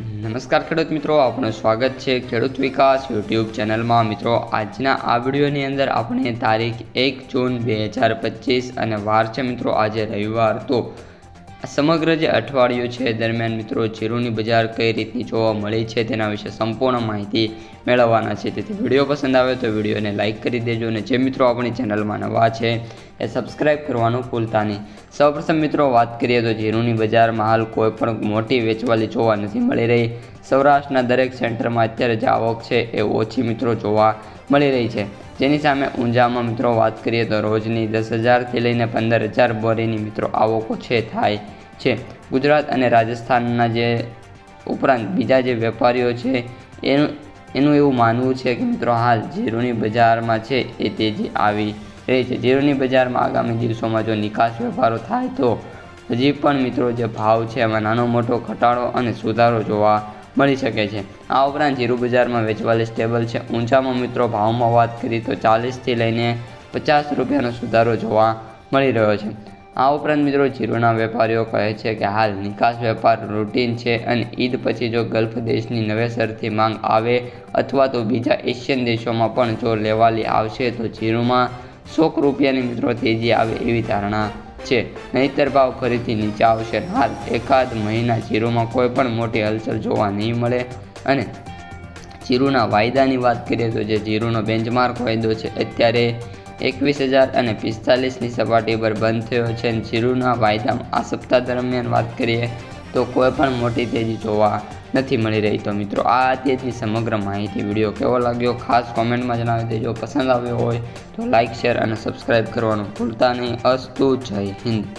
નમસ્કાર ખેડૂત મિત્રો આપણું સ્વાગત છે ખેડૂત વિકાસ યુટ્યુબ ચેનલમાં. મિત્રો, આજના આ વિડીયોની અંદર આપણે તારીખ એક જૂન બે હજાર પચીસ અને વાર છે મિત્રો, આજે રવિવાર. તો સમગ્ર જે અઠવાડિયું છે દરમિયાન મિત્રો જીરુની બજાર કઈ રીતની જોવા મળી છે તેના વિશે સંપૂર્ણ માહિતી મેળવવાના છે. તેથી વીડિયો પસંદ આવે તો વિડીયોને લાઇક કરી દેજો અને જે મિત્રો આપણી ચેનલમાં નવા છે એ સબસ્ક્રાઇબ કરવાનું ભૂલતા નહીં. સૌપ્રથમ મિત્રો વાત કરીએ તો જીરુની બજારમાં હાલ કોઈ પણ મોટી વેચવાલી જોવા નથી મળી રહી. સૌરાષ્ટ્રના દરેક સેન્ટરમાં અત્યારે જે આવક છે એ ઓછી મિત્રો જોવા મળી રહી છે. જેની સામે ઊંઝામાં મિત્રો વાત કરીએ તો રોજની દસ હજારથી લઈને પંદર હજાર બોરીની મિત્રો આવકો છે થાય છે. ગુજરાત અને રાજસ્થાનના જે ઉપરાંત બીજા જે વેપારીઓ છે, એનું એનું એવું માનવું છે કે મિત્રો હાલ જીરુની બજારમાં છે એ તેજી આવી રહી છે. જીરુની બજારમાં આગામી દિવસોમાં જો નિકાસ વેપારો થાય તો હજી પણ મિત્રો જે ભાવ છે એમાં નાનો મોટો ઘટાડો અને સુધારો જોવા મળી શકે છે. આ ઉપરાંત જીરુ બજારમાં વેચવાલી સ્ટેબલ છે. ઊંચામાં મિત્રો ભાવમાં વાત કરીએ તો ચાલીસથી લઈને પચાસ રૂપિયાનો સુધારો જોવા મળી રહ્યો છે. આ ઉપરાંત મિત્રો જીરુના વેપારીઓ કહે છે કે હાલ નિકાસ વેપાર રૂટીન છે અને ઈદ પછી જો ગલ્ફ દેશની નવેસરથી માંગ આવે અથવા તો બીજા એશિયન દેશોમાં પણ જો લેવાલી આવશે તો જીરુમાં સોક રૂપિયાની મિત્રો તેજી આવે એવી ધારણા છે. નહીતર ભાવ ફરીથી નીચે આવશે હાલ એકાદ મહિના જીરુમાં કોઈ પણ મોટી હલચલ જોવા નહીં મળે. અને જીરુના વાયદાની વાત કરીએ તો જે જીરુનો બેન્ચમાર્ક વાયદો છે, અત્યારે એકવીસ હજાર અને પિસ્તાલીસની સપાટી પર બંધ થયો છે અને જીરુના વાયદામાં આ સપ્તાહ દરમિયાન વાત કરીએ તો કોઈ પણ મોટી તેજી જોવા નથી મળી રહી. તો મિત્રો, આ તેજની સમગ્ર માહિતી. વીડિયો કેવો લાગ્યો? ખાસ કોમેન્ટમાં જણાવી દેજો. પસંદ આવ્યો હોય તો લાઇક શેર અને સબસ્ક્રાઈબ કરવાનું ભૂલતા નહીં. અસ્તુ જય હિન્દ.